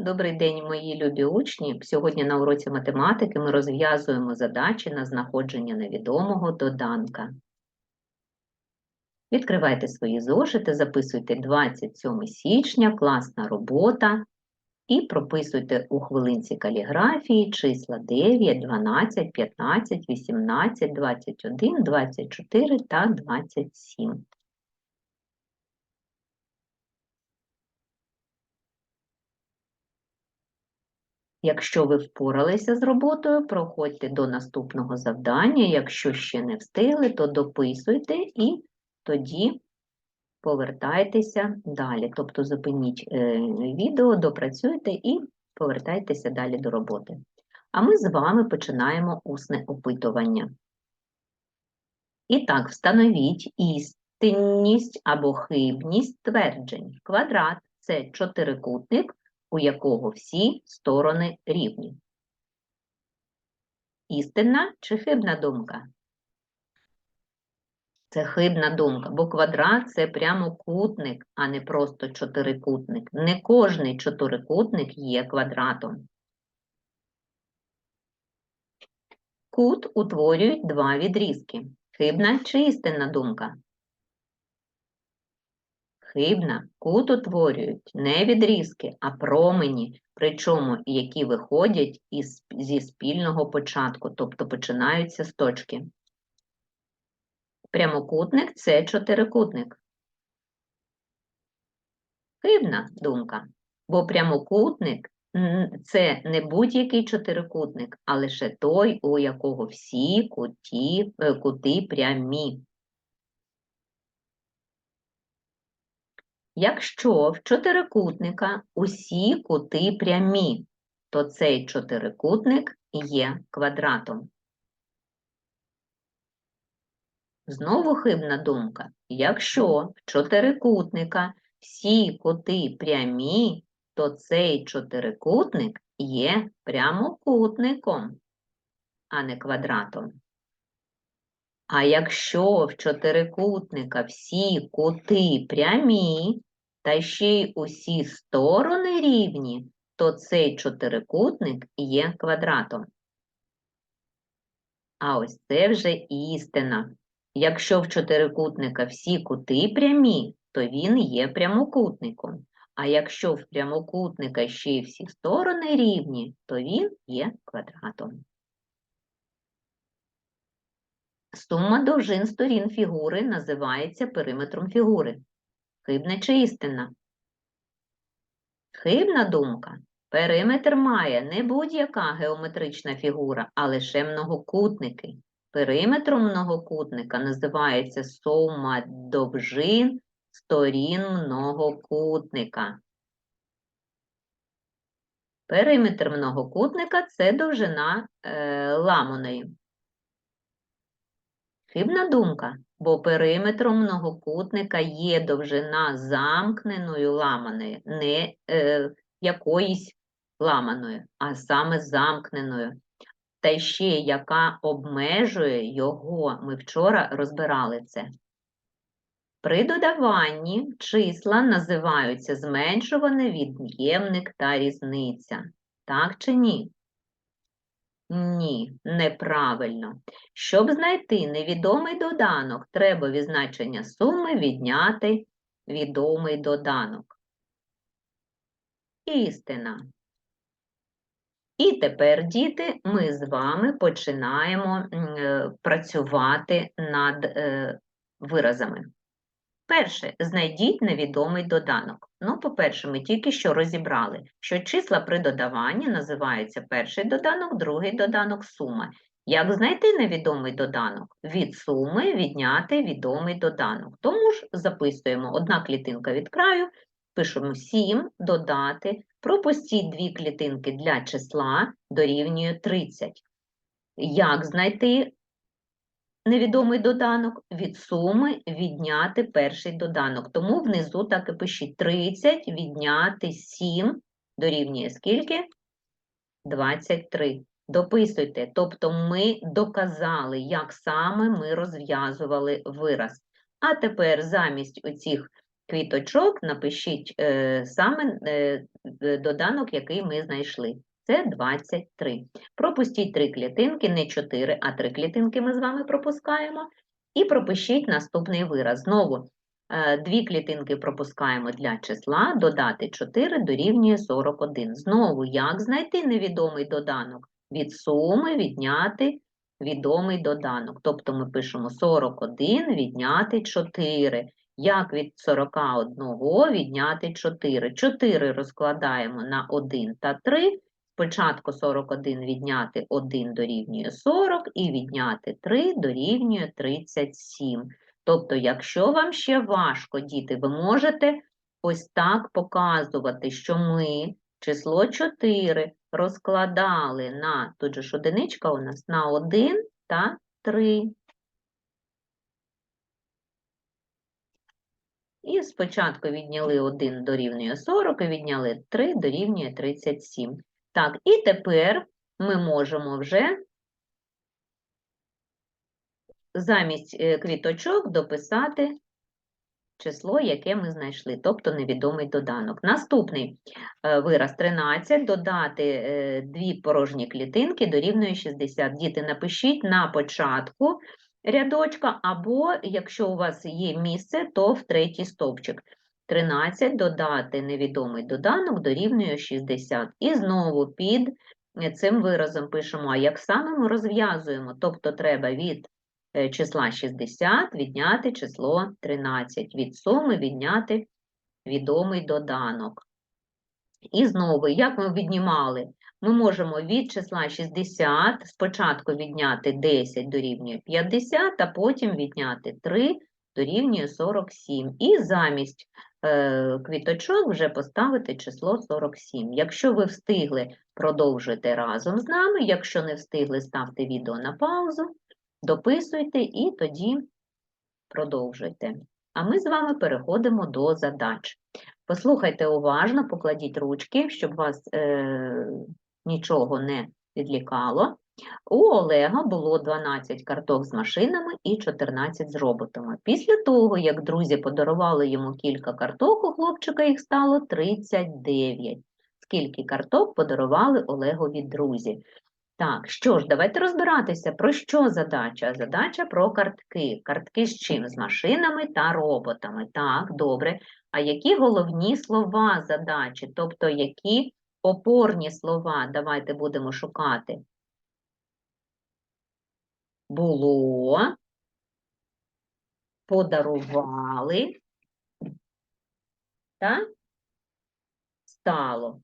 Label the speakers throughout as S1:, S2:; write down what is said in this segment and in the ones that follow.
S1: Добрий день, мої любі учні. Сьогодні на уроці математики ми розв'язуємо задачі на знаходження невідомого доданка. Відкривайте свої зошити, записуйте 27 січня, класна робота і прописуйте у хвилинці каліграфії числа 9, 12, 15, 18, 21, 24 та 27. Якщо ви впоралися з роботою, проходьте до наступного завдання. Якщо ще не встигли, то дописуйте і тоді повертайтеся далі. Тобто зупиніть е, відео, допрацюйте і повертайтеся далі до роботи. А ми з вами починаємо усне опитування. І так, встановіть істинність або хибність тверджень. Квадрат це чотирикутник, у якого всі сторони рівні. Істинна чи хибна думка? Це хибна думка, бо квадрат це прямокутник, а не просто чотирикутник. Не кожний чотирикутник є квадратом. Кут утворюють два відрізки. Хибна чи істинна думка? Хибна, кут утворюють не відрізки, а промені, причому які виходять із, зі спільного початку, тобто починаються з точки. Прямокутник це чотирикутник. Хибна думка, бо прямокутник це не будь-який чотирикутник, а лише той, у якого всі куті, е, кути прямі. Якщо в чотирикутника усі кути прямі, то цей чотирикутник є квадратом. Знову хибна думка. Якщо в чотирикутника всі кути прямі, то цей чотирикутник є прямокутником, а не квадратом. А якщо в чотирикутника всі кути прямі, та ще й усі сторони рівні, то цей чотирикутник є квадратом. А ось це вже істина. Якщо в чотирикутника всі кути прямі, то він є прямокутником. А якщо в прямокутника ще й всі сторони рівні, то він є квадратом. Сума довжин сторін фігури називається периметром фігури. Хибна чи істина? Хибна думка. Периметр має не будь-яка геометрична фігура, а лише многокутники. Периметром многокутника називається сума довжин сторін многокутника. Периметр многокутника це довжина е, ламаної. Хибна думка, бо периметром многокутника є довжина замкненою ламаною, не е, якоїсь ламаною, а саме замкненою. Та ще яка обмежує його, ми вчора розбирали це. При додаванні числа називаються зменшуваний від'ємник та різниця. Так чи ні? Ні, неправильно. Щоб знайти невідомий доданок, треба від значення суми відняти відомий доданок. Істина. І тепер, діти, ми з вами починаємо е, працювати над е, виразами. Перше, знайдіть невідомий доданок. Ну, по-перше, ми тільки що розібрали, що числа при додаванні називаються перший доданок, другий доданок сума. Як знайти невідомий доданок? Від суми відняти відомий доданок. Тому ж записуємо одна клітинка від краю, пишемо 7, додати, пропустіть дві клітинки для числа дорівнює 30. Як знайти невідомий доданок, від суми відняти перший доданок. Тому внизу так і пишіть 30 відняти 7 дорівнює скільки? 23. Дописуйте, тобто ми доказали, як саме ми розв'язували вираз. А тепер замість оцих квіточок напишіть е, саме е, е, доданок, який ми знайшли. Це 23. Пропустіть три клітинки, не 4, а три клітинки ми з вами пропускаємо. І пропишіть наступний вираз. Знову е, дві клітинки пропускаємо для числа, додати 4 дорівнює 41. Знову, як знайти невідомий доданок? Від суми відняти відомий доданок. Тобто ми пишемо 41 відняти 4. Як від 41 відняти 4? 4 розкладаємо на 1 та 3. Спочатку 41 відняти 1 дорівнює 40 і відняти 3 дорівнює 37. Тобто, якщо вам ще важко, діти, ви можете ось так показувати, що ми число 4 розкладали на, тут же ж одиничка у нас, на 1 та 3. І спочатку відняли 1 дорівнює 40, і відняли 3 дорівнює 37. Так, і тепер ми можемо вже замість е, квіточок дописати число, яке ми знайшли, тобто невідомий доданок. Наступний е, вираз 13, додати е, дві порожні клітинки дорівнює 60. Діти, напишіть на початку рядочка, або, якщо у вас є місце, то в третій стовпчик. 13 додати невідомий доданок дорівнює 60. І знову під цим виразом пишемо, а як саме ми розв'язуємо, тобто треба від е, числа 60 відняти число 13, від суми відняти відомий доданок. І знову, як ми віднімали, ми можемо від числа 60 спочатку відняти 10 дорівнює 50, а потім відняти 3 дорівнює 47. І замість е, квіточок вже поставити число 47. Якщо ви встигли, продовжуйте разом з нами. Якщо не встигли, ставте відео на паузу, дописуйте і тоді продовжуйте. А ми з вами переходимо до задач. Послухайте уважно, покладіть ручки, щоб вас е, нічого не відлікало. У Олега було 12 карток з машинами і 14 з роботами. Після того, як друзі подарували йому кілька карток, у хлопчика їх стало 39. Скільки карток подарували Олегові друзі? Так, що ж, давайте розбиратися, про що задача? Задача про картки. Картки з чим? З машинами та роботами. Так, добре. А які головні слова задачі? Тобто, які опорні слова? Давайте будемо шукати. Було, подарували, так? Стало.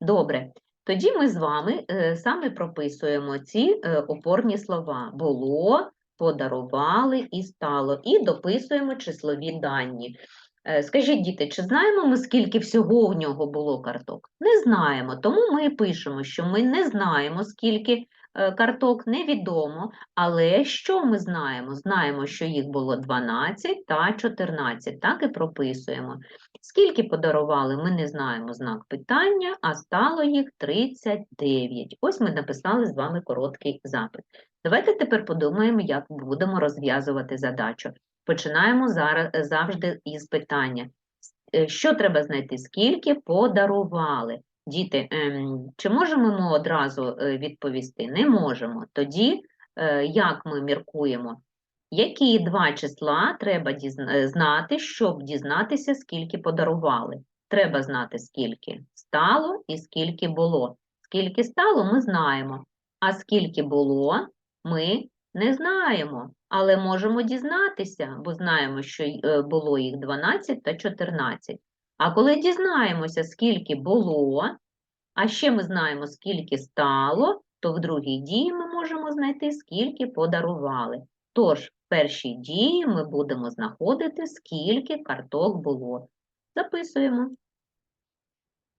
S1: Добре. Тоді ми з вами е, саме прописуємо ці е, опорні слова. Було, подарували і стало. І дописуємо числові дані. Е, Скажіть, діти, чи знаємо ми, скільки всього в нього було карток? Не знаємо, тому ми пишемо, що ми не знаємо, скільки карток, невідомо. Але що ми знаємо? Знаємо, що їх було 12 та 14, так і прописуємо. Скільки подарували, ми не знаємо знак питання, а стало їх 39. Ось ми написали з вами короткий запит. Давайте тепер подумаємо, як будемо розв'язувати задачу. Починаємо зараз завжди із питання. Е, Що треба знайти? Скільки подарували? Діти, ем, чи можемо ми одразу е, відповісти? Не можемо. Тоді, е, як ми міркуємо? Які два числа треба е, знати, щоб дізнатися, скільки подарували? Треба знати, скільки стало і скільки було. Скільки стало, ми знаємо. А скільки було, ми не знаємо, але можемо дізнатися, бо знаємо, що було їх 12 та 14. А коли дізнаємося, скільки було, а ще ми знаємо, скільки стало, то в другій дії ми можемо знайти, скільки подарували. Тож, в першій дії ми будемо знаходити, скільки карток було. Записуємо.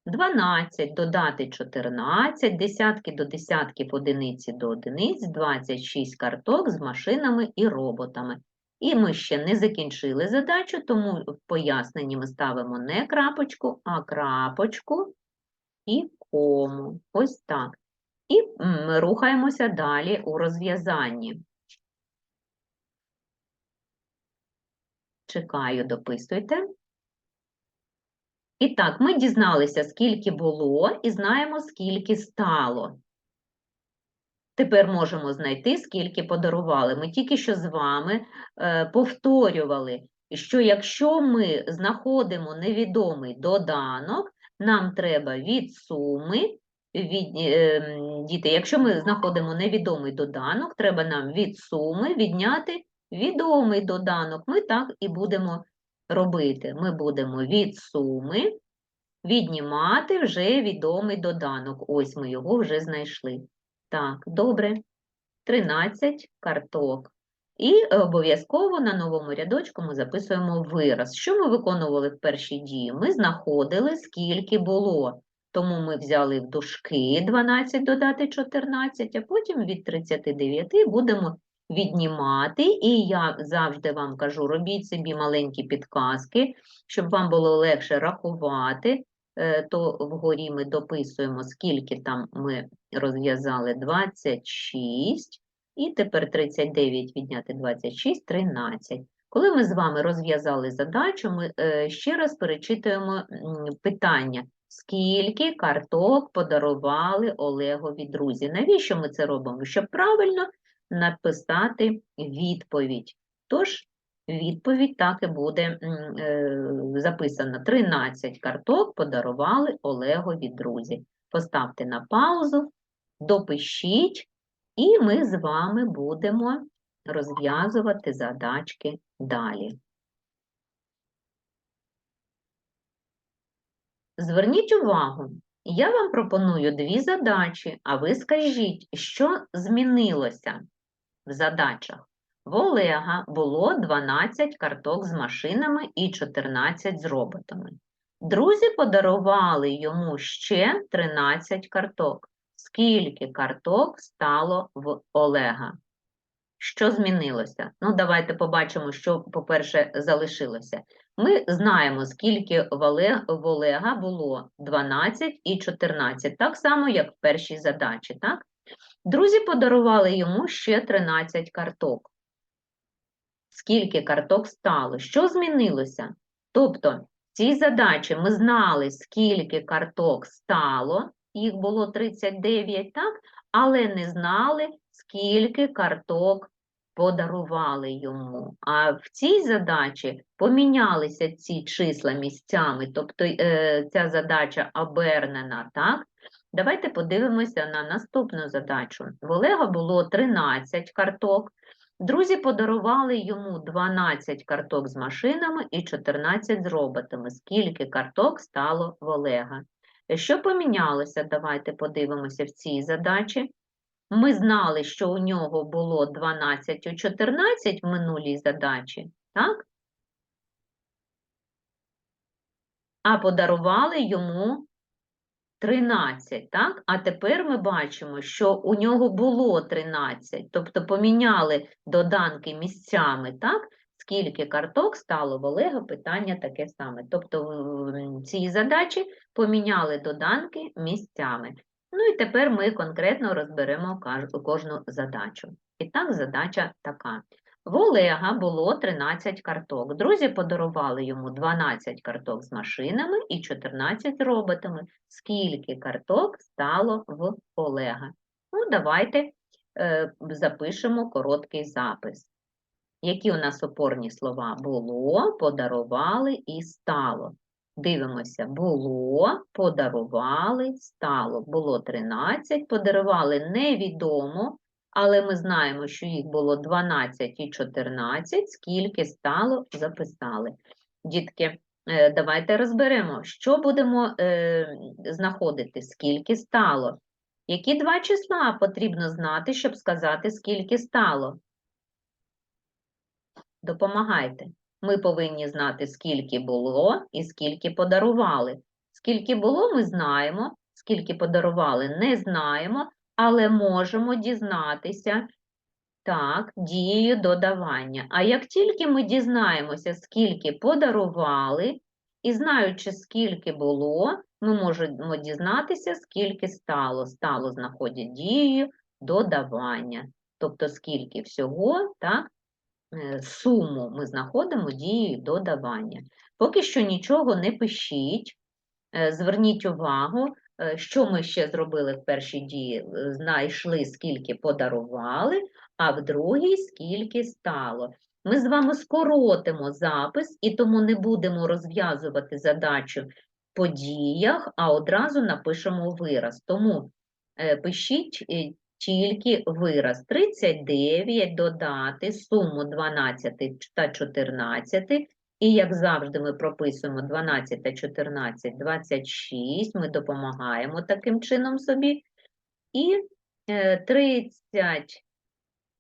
S1: 12 додати 14, десятки до десятків, одиниці до одиниць, 26 карток з машинами і роботами. І ми ще не закінчили задачу, тому в поясненні ми ставимо не крапочку, а крапочку і кому. Ось так. І м, рухаємося далі у розв'язанні. Чекаю, дописуйте. І так, ми дізналися, скільки було, і знаємо, скільки стало. Тепер можемо знайти, скільки подарували. Ми тільки що з вами е, повторювали, що якщо ми знаходимо невідомий доданок, нам треба від суми, від, е, діти, якщо ми знаходимо невідомий доданок, треба нам від суми відняти відомий доданок. Ми так і будемо робити. Ми будемо від суми віднімати вже відомий доданок. Ось ми його вже знайшли. Так, добре. 13 карток. І е, обов'язково на новому рядочку ми записуємо вираз. Що ми виконували в першій дії? Ми знаходили, скільки було. Тому ми взяли в дужки 12 додати 14, а потім від 39 будемо віднімати. І я завжди вам кажу, робіть собі маленькі підказки, щоб вам було легше рахувати. Е, То вгорі ми дописуємо, скільки там ми розв'язали 26, і тепер 39 відняти 26 – 13. Коли ми з вами розв'язали задачу, ми е, ще раз перечитуємо питання. Скільки карток подарували Олегові друзі? Навіщо ми це робимо? Щоб правильно написати відповідь. Тож, відповідь так і буде е, записана. 13 карток подарували Олегові друзі. Поставте на паузу, допишіть, і ми з вами будемо розв'язувати задачки далі. Зверніть увагу, я вам пропоную дві задачі, а ви скажіть, що змінилося в задачах. В Олега було 12 карток з машинами і 14 з роботами. Друзі подарували йому ще 13 карток. Скільки карток стало в Олега? Що змінилося? Ну, давайте побачимо, що, по-перше, залишилося. Ми знаємо, скільки в Олега було 12 і 14, так само, як в першій задачі, так? Друзі подарували йому ще 13 карток. Скільки карток стало? Що змінилося? Тобто, в цій задачі ми знали, скільки карток стало, їх було 39, так? Але не знали, скільки карток подарували йому. А в цій задачі помінялися ці числа місцями, тобто е, ця задача обернена, так? Давайте подивимося на наступну задачу. В Олега було 13 карток. Друзі подарували йому 12 карток з машинами і 14 з роботами. Скільки карток стало в Олега? Що помінялося? Давайте подивимося в цій задачі. Ми знали, що у нього було 12 у 14 в минулій задачі, так? А подарували йому 13, так? А тепер ми бачимо, що у нього було 13, тобто поміняли доданки місцями, так? Скільки карток стало в Олега, питання таке саме. Тобто в цій задачі поміняли доданки місцями. Ну і тепер ми конкретно розберемо кожну задачу. І так, задача така. В Олега було 13 карток. Друзі подарували йому 12 карток з машинами і 14 з роботами. Скільки карток стало в Олега? Ну, давайте е, запишемо короткий запис. Які у нас опорні слова? Було, подарували і стало. Дивимося, було, подарували, стало. Було 13, подарували невідомо, але ми знаємо, що їх було 12 і 14, скільки стало, записали. Дітки, е, давайте розберемо, що будемо е, знаходити, скільки стало. Які два числа потрібно знати, щоб сказати, скільки стало? Допомагайте. Ми повинні знати, скільки було і скільки подарували. Скільки було, ми знаємо, скільки подарували, не знаємо, але можемо дізнатися так, дією додавання. А як тільки ми дізнаємося, скільки подарували, і знаючи, скільки було, ми можемо дізнатися, скільки стало. Стало знаходять дією додавання. Тобто, скільки всього, так, е, суму ми знаходимо дією додавання. Поки що нічого не пишіть, Е, Зверніть увагу, що ми ще зробили в першій дії. Е, Знайшли, скільки подарували, а в другій скільки стало. Ми з вами скоротимо запис і тому не будемо розв'язувати задачу по діях, а одразу напишемо вираз. Тому е, пишіть е, тільки вираз 39 додати суму 12 та 14, і як завжди ми прописуємо 12 та 14, 26, ми допомагаємо таким чином собі. І е, 30,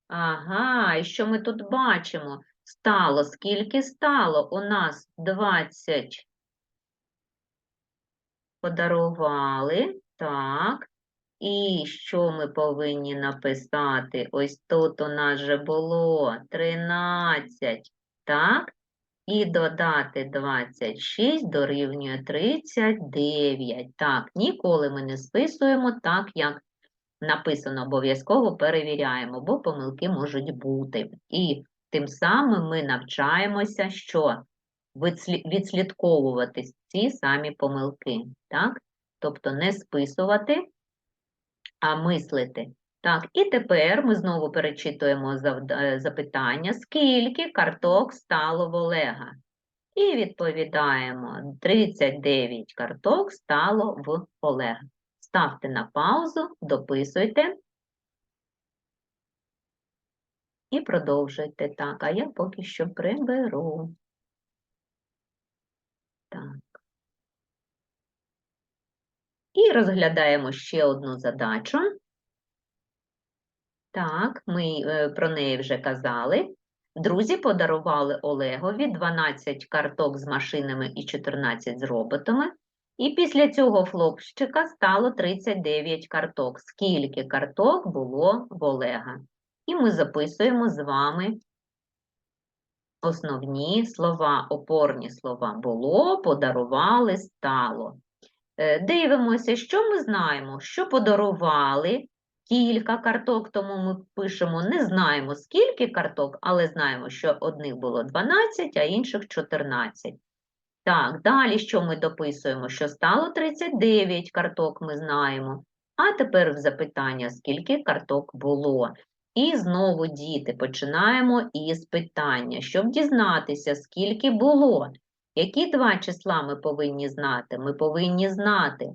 S1: ага, і що ми тут бачимо? Стало, скільки стало? У нас 20 подарували, так. І що ми повинні написати? Ось тут у нас же було 13, так? І додати 26 дорівнює 39. Так, ніколи ми не списуємо так, як написано, обов'язково перевіряємо, бо помилки можуть бути. І тим самим ми навчаємося, що відслідковувати ці самі помилки, так? Тобто не списувати, а мислити. Так, і тепер ми знову перечитуємо е, запитання, скільки карток стало в Олега? І відповідаємо, 39 карток стало в Олега. Ставте на паузу, дописуйте і продовжуйте. Так, а я поки що приберу. Так. І розглядаємо ще одну задачу. Так, ми е, про неї вже казали. Друзі подарували Олегові 12 карток з машинами і 14 з роботами. І після цього хлопчика стало 39 карток. Скільки карток було в Олега? І ми записуємо з вами основні слова, опорні слова. Було, подарували, стало. Е, Дивимося, що ми знаємо, що подарували кілька карток, тому ми пишемо, не знаємо, скільки карток, але знаємо, що одних було 12, а інших 14. Так, далі що ми дописуємо? Що стало 39 карток, ми знаємо. А тепер запитання, скільки карток було. І знову, діти, починаємо із питання, щоб дізнатися, скільки було. Які два числа ми повинні знати? Ми повинні знати,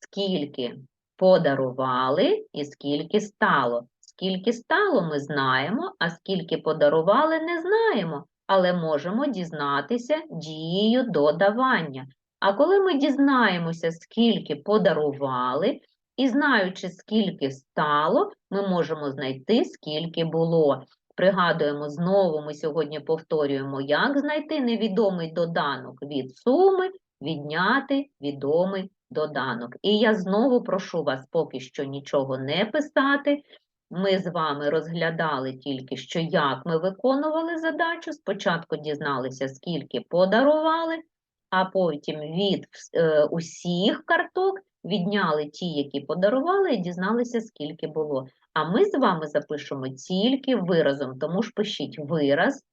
S1: скільки подарували і скільки стало. Скільки стало, ми знаємо, а скільки подарували, не знаємо, але можемо дізнатися дією додавання. А коли ми дізнаємося, скільки подарували, і знаючи, скільки стало, ми можемо знайти, скільки було. Пригадуємо знову, ми сьогодні повторюємо, як знайти невідомий доданок від суми, відняти відомий доданок. І я знову прошу вас поки що нічого не писати. Ми з вами розглядали тільки що, як ми виконували задачу. Спочатку дізналися, скільки подарували, а потім від е, усіх карток відняли ті, які подарували, і дізналися, скільки було. А ми з вами запишемо тільки виразом, тому ж пишіть вираз.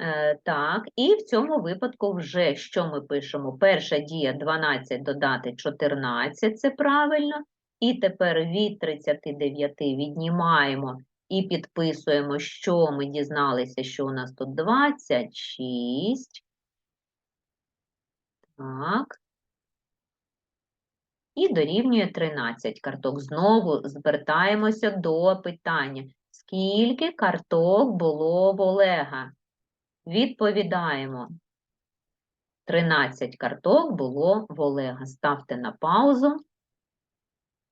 S1: Е, так, і в цьому випадку вже що ми пишемо? Перша дія 12 додати 14, це правильно. І тепер від 39 віднімаємо і підписуємо, що ми дізналися, що у нас тут 26. Так. І дорівнює 13 карток. Знову звертаємося до питання. Скільки карток було в Олега? Відповідаємо. 13 карток було в Олега. Ставте на паузу.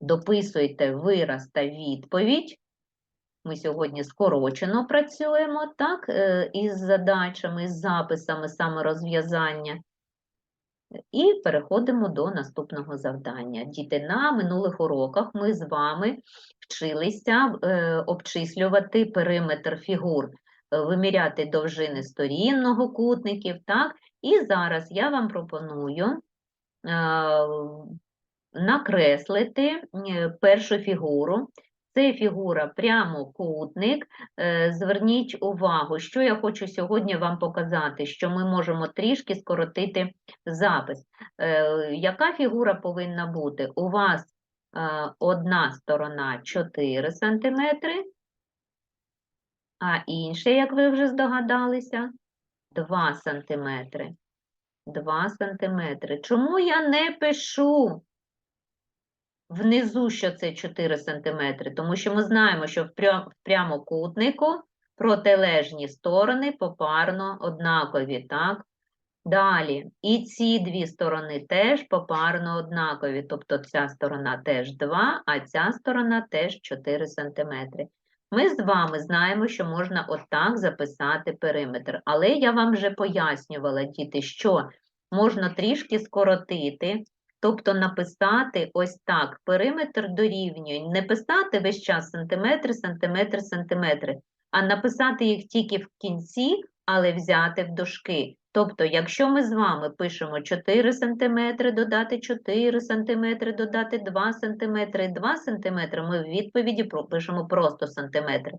S1: Дописуйте вираз та відповідь. Ми сьогодні скорочено працюємо, так, е, із задачами, з записами саморозв'язання. І переходимо до наступного завдання. Діти, на минулих уроках ми з вами вчилися е, обчислювати периметр фігур, виміряти довжини сторін многокутників, так? І зараз я вам пропоную е, накреслити е, першу фігуру. Це фігура прямокутник. Е, Зверніть увагу, що я хочу сьогодні вам показати, що ми можемо трішки скоротити запис. Яка фігура повинна бути? У вас одна сторона 4 см, а інша, як ви вже здогадалися, 2 см. 2 см. Чому я не пишу внизу, що це 4 см? Тому що ми знаємо, що в прямокутнику протилежні сторони попарно однакові, так? Далі, і ці дві сторони теж попарно однакові, тобто ця сторона теж 2, а ця сторона теж 4 см. Ми з вами знаємо, що можна отак записати периметр, але я вам вже пояснювала, діти, що можна трішки скоротити, тобто написати ось так, периметр дорівнює, не писати весь час сантиметри, сантиметри, сантиметри, а написати їх тільки в кінці, але взяти в дужки. Тобто, якщо ми з вами пишемо 4 см, додати 4 см, додати 2 см, 2 см, ми в відповіді пропишемо просто сантиметри.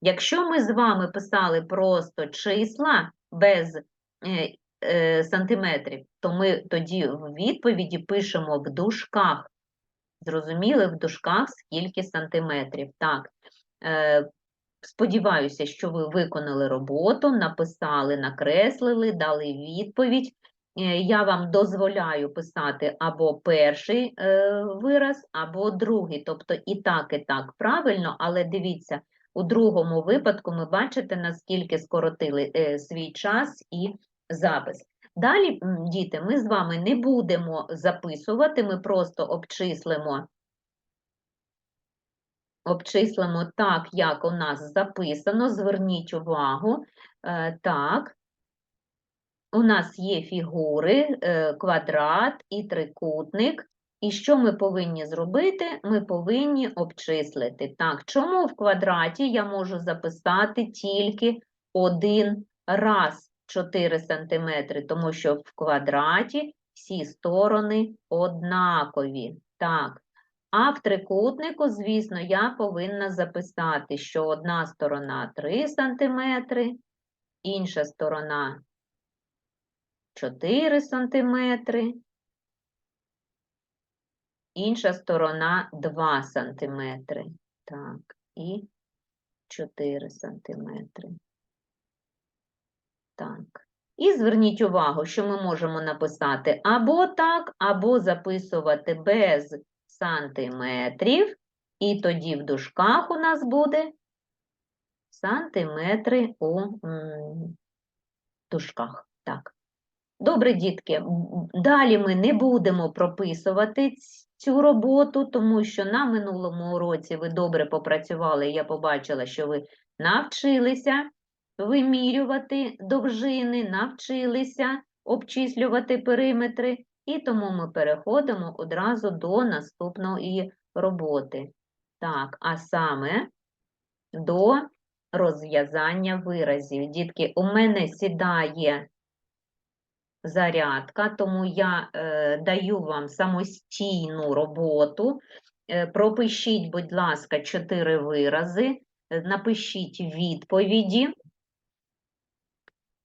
S1: Якщо ми з вами писали просто числа без е, е, сантиметрів, то ми тоді в відповіді пишемо в дужках. Зрозуміли, в дужках скільки сантиметрів. Так. Е, Сподіваюся, що ви виконали роботу, написали, накреслили, дали відповідь. Е, Я вам дозволяю писати або перший е, вираз, або другий, тобто і так, і так правильно, але дивіться, у другому випадку ми бачите, наскільки скоротили е, свій час і запис. Далі, діти, ми з вами не будемо записувати, ми просто обчислимо обчислимо так, як у нас записано. Зверніть увагу. Е, Так, у нас є фігури, е, квадрат і трикутник. І що ми повинні зробити? Ми повинні обчислити. Так, чому в квадраті я можу записати тільки один раз 4 см, тому що в квадраті всі сторони однакові. Так, а в трикутнику, звісно, я повинна записати, що одна сторона 3 см, інша сторона 4 см, інша сторона 2 см. Так, і 4 см. Так. І зверніть увагу, що ми можемо написати або так, або записувати без сантиметрів, і тоді в дужках у нас буде сантиметри у дужках. Так. Добре, дітки, далі ми не будемо прописувати цю роботу, тому що на минулому уроці ви добре попрацювали, я побачила, що ви навчилися вимірювати довжини, навчилися обчислювати периметри, і тому ми переходимо одразу до наступної роботи. Так, а саме до розв'язання виразів. Дітки, у мене сідає зарядка, тому я е, даю вам самостійну роботу. Е, пропишіть, будь ласка, чотири вирази, е, напишіть відповіді.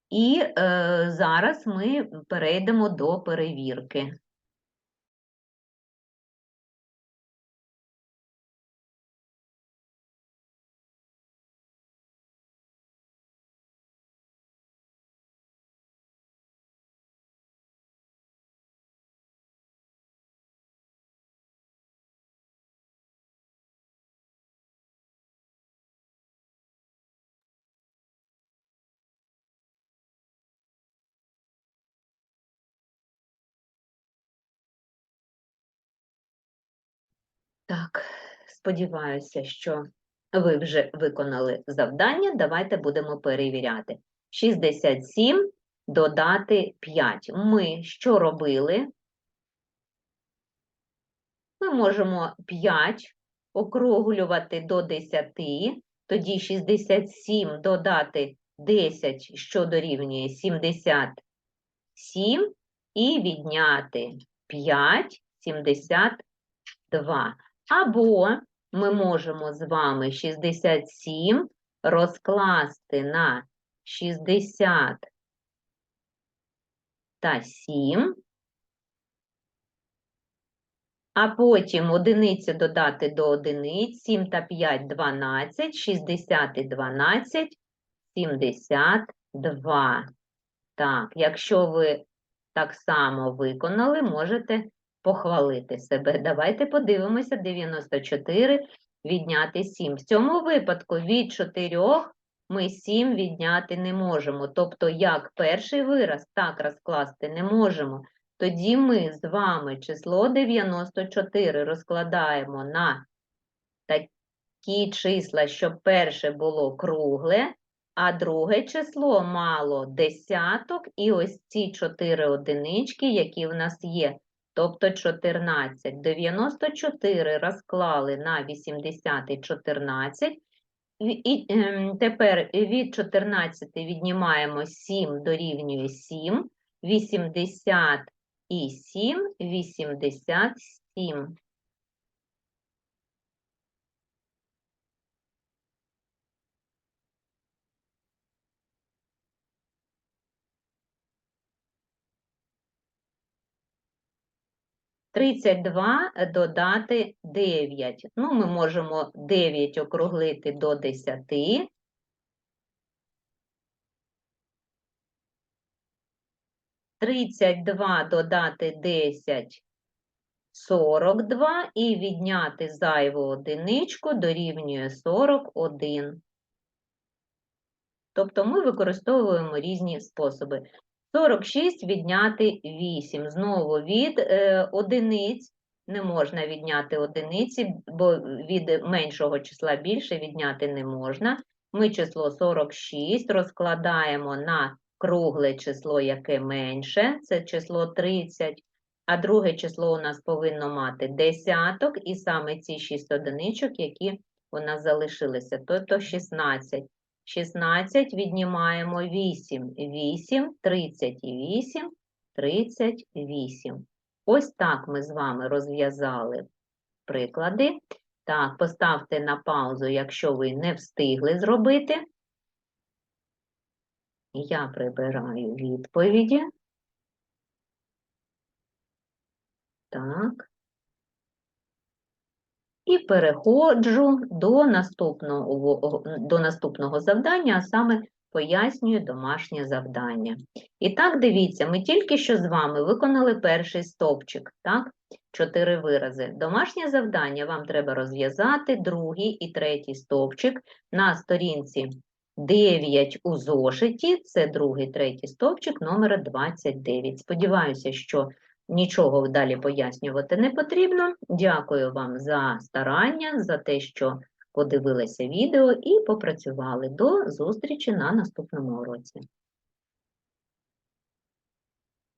S1: І е, зараз ми перейдемо до перевірки. Так, сподіваюся, що ви вже виконали завдання. Давайте будемо перевіряти. 67 додати 5. Ми що робили? Ми можемо 5 округлювати до 10, тоді 67 додати 10, що дорівнює 77, і відняти 5, 72. Або ми можемо з вами 67 розкласти на 60 та 7, а потім одиниці додати до одиниць, 7 та 5 – 12, 60 і 12 – 72. Так, якщо ви так само виконали, можете похвалити себе. Давайте подивимося, 94 відняти 7. В цьому випадку від 4 ми 7 відняти не можемо. Тобто, як перший вираз так розкласти не можемо. Тоді ми з вами число 94 розкладаємо на такі числа, щоб перше було кругле, а друге число мало десяток і ось ці 4 одинички, які в нас є. Тобто 14. 94 розклали на 80 і 14. І ем, тепер від 14 віднімаємо 7 дорівнює 7. 80 і 7 – 87. Тридцять два додати 9. Ну, ми можемо 9 округлити до 10. Тридцять два додати 10 – 42 і відняти зайву одиничку дорівнює 41. Тобто ми використовуємо різні способи. 46 відняти 8. Знову від е, одиниць не можна відняти одиниці, бо від меншого числа більше відняти не можна. Ми число 46 розкладаємо на кругле число, яке менше, це число 30, а друге число у нас повинно мати десяток, і саме ці 6 одиничок, які у нас залишилися, тобто 16. 16 віднімаємо 8, 8, 38, 38. Ось так ми з вами розв'язали приклади. Так, поставте на паузу, якщо ви не встигли зробити. Я прибираю відповіді. Так. І переходжу до наступного, до наступного завдання, а саме пояснюю домашнє завдання. І так, дивіться, ми тільки що з вами виконали перший стовпчик, так? Чотири вирази. Домашнє завдання вам треба розв'язати другий і третій стовпчик на сторінці 9 у зошиті, це другий, третій стовпчик, номер 29. Сподіваюся, що Нічого далі пояснювати не потрібно. Дякую вам за старання, за те, що подивилися відео і попрацювали. До зустрічі на наступному уроці.